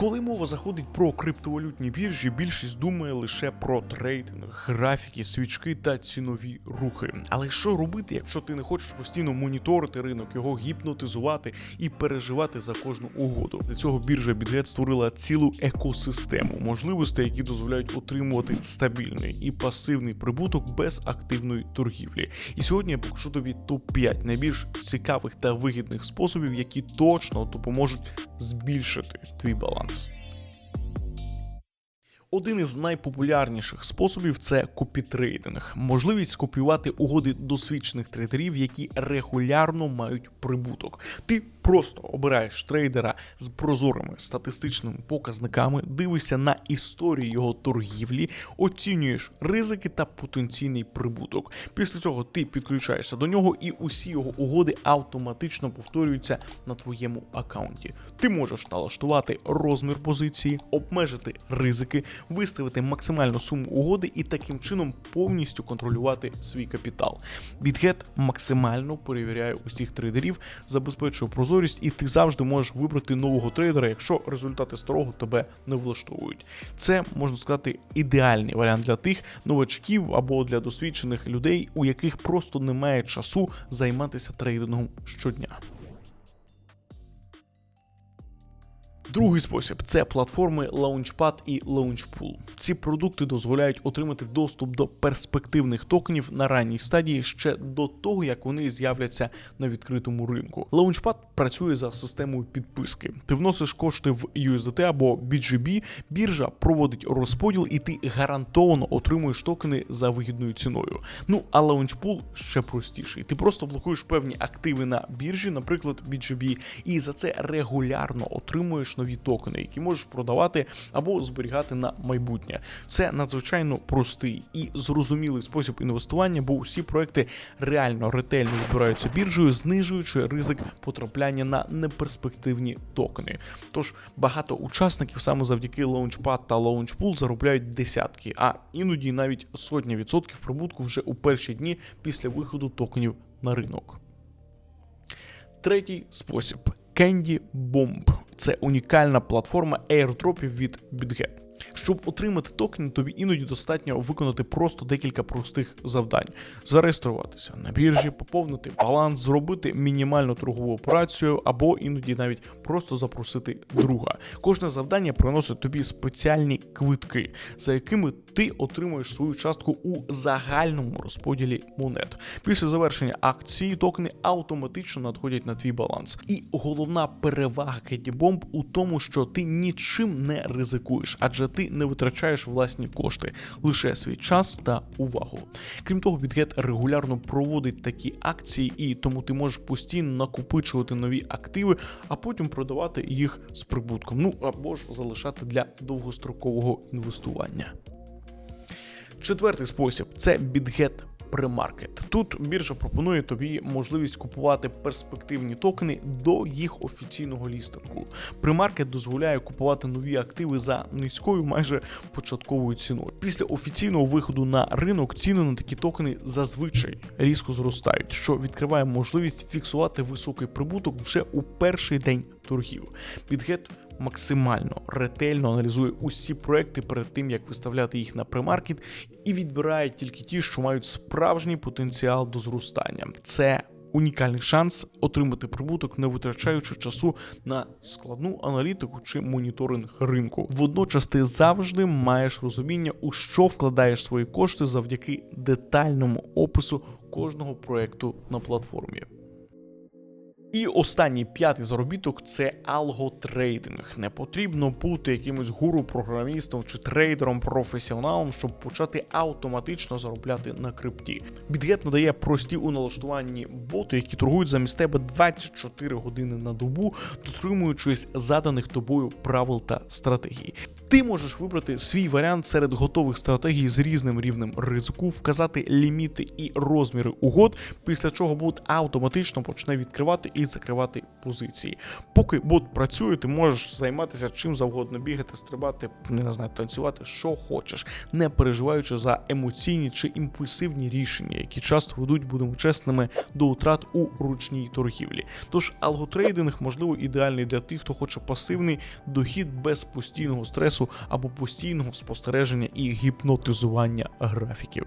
Коли мова заходить про криптовалютні біржі, більшість думає лише про трейдинг, графіки, свічки та цінові рухи. Але що робити, якщо ти не хочеш постійно моніторити ринок, його гіпнотизувати і переживати за кожну угоду? Для цього біржа BitGet створила цілу екосистему можливостей, які дозволяють отримувати стабільний і пасивний прибуток без активної торгівлі. І сьогодні я покажу тобі топ 5 найбільш цікавих та вигідних способів, які точно допоможуть збільшити твій баланс. Один із найпопулярніших способів це копітрейдинг, можливість скопіювати угоди досвідчених трейдерів, які регулярно мають прибуток. Ти просто обираєш трейдера з прозорими статистичними показниками, дивишся на історію його торгівлі, оцінюєш ризики та потенційний прибуток. Після цього ти підключаєшся до нього, і усі його угоди автоматично повторюються на твоєму аккаунті. Ти можеш налаштувати розмір позиції, обмежити ризики, виставити максимальну суму угоди і таким чином повністю контролювати свій капітал. BitGet максимально перевіряє усіх трейдерів, забезпечує прозорість, і ти завжди можеш вибрати нового трейдера, якщо результати старого тебе не влаштовують. Це можна сказати ідеальний варіант для тих новачків або для досвідчених людей, у яких просто немає часу займатися трейдингом щодня. Другий спосіб це платформи Launchpad і Launchpool. Ці продукти дозволяють отримати доступ до перспективних токенів на ранній стадії ще до того, як вони з'являться на відкритому ринку. Launchpad працює за системою підписки. Ти вносиш кошти в USDT або BGB, біржа проводить розподіл, і ти гарантовано отримуєш токени за вигідною ціною. Ну а Launchpool ще простіший. Ти просто блокуєш певні активи на біржі, наприклад, BGB, і за це регулярно отримуєш нові токени, які можеш продавати або зберігати на майбутнє. Це надзвичайно простий і зрозумілий спосіб інвестування, бо усі проекти реально ретельно відбираються біржею, знижуючи ризик потрапляння на неперспективні токени. Тож багато учасників саме завдяки Launchpad та Launchpool заробляють десятки, а іноді навіть сотні відсотків прибутку вже у перші дні після виходу токенів на ринок. Третій спосіб Candy Bomb. Це унікальна платформа airdropів від BitGet. Щоб отримати токени, тобі іноді достатньо виконати просто декілька простих завдань: зареєструватися на біржі, поповнити баланс, зробити мінімальну торгову операцію, або іноді навіть просто запросити друга. Кожне завдання приносить тобі спеціальні квитки, за якими ти отримуєш свою частку у загальному розподілі монет. Після завершення акції токени автоматично надходять на твій баланс. І головна перевага Bomb у тому, що ти нічим не ризикуєш, адже ти не витрачаєш власні кошти, лише свій час та увагу. Крім того, BitGet регулярно проводить такі акції, і тому ти можеш постійно накопичувати нові активи, а потім продавати їх з прибутком. Ну або ж залишати для довгострокового інвестування. Четвертий спосіб це BitGet Pre-Market. Тут біржа пропонує тобі можливість купувати перспективні токени до їх офіційного лістингу. Pre-Market дозволяє купувати нові активи за низькою, майже початковою ціною. Після офіційного виходу на ринок ціни на такі токени зазвичай різко зростають, що відкриває можливість фіксувати високий прибуток вже у перший день торгів. BitGet максимально ретельно аналізує усі проекти перед тим, як виставляти їх на премаркет, і відбирає тільки ті, що мають справжній потенціал до зростання. Це унікальний шанс отримати прибуток, не витрачаючи часу на складну аналітику чи моніторинг ринку. Водночас ти завжди маєш розуміння, у що вкладаєш свої кошти завдяки детальному опису кожного проекту на платформі. І останній п'ятий заробіток це алготрейдинг. Не потрібно бути якимось гуру, програмістом чи трейдером, професіоналом, щоб почати автоматично заробляти на крипті. BitGet надає прості у налаштуванні боти, які торгують замість тебе 24 години на добу, дотримуючись заданих тобою правил та стратегій. Ти можеш вибрати свій варіант серед готових стратегій з різним рівнем ризику, вказати ліміти і розміри угод, після чого бот автоматично почне відкривати і закривати позиції. Поки бот працює, ти можеш займатися чим завгодно, бігати, стрибати, не знаю, танцювати, що хочеш, не переживаючи за емоційні чи імпульсивні рішення, які часто ведуть, будемо чесними, до утрат у ручній торгівлі. Тож алготрейдинг можливо ідеальний для тих, хто хоче пасивний дохід без постійного стресу або постійного спостереження і гіпнотизування графіків.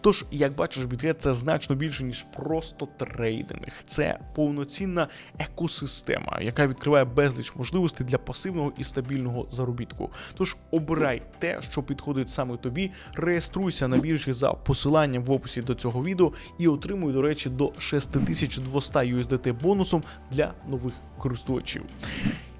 Тож, як бачиш, біткет це значно більше ніж просто трейдинг. Це повноцінна екосистема, яка відкриває безліч можливостей для пасивного і стабільного заробітку. Тож обирай те, що підходить саме тобі. Реєструйся на біржі за посиланням в описі до цього відео і отримуй, до речі, до 6200 USDT бонусом для нових користувачів.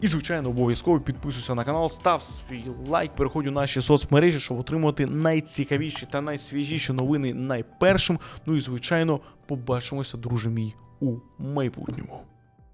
І, звичайно, обов'язково підписуйся на канал, став свій лайк, переходь у наші соцмережі, щоб отримувати найцікавіші та найсвіжіші новини найпершим. Ну і звичайно, побачимося, друже мій, у майбутньому.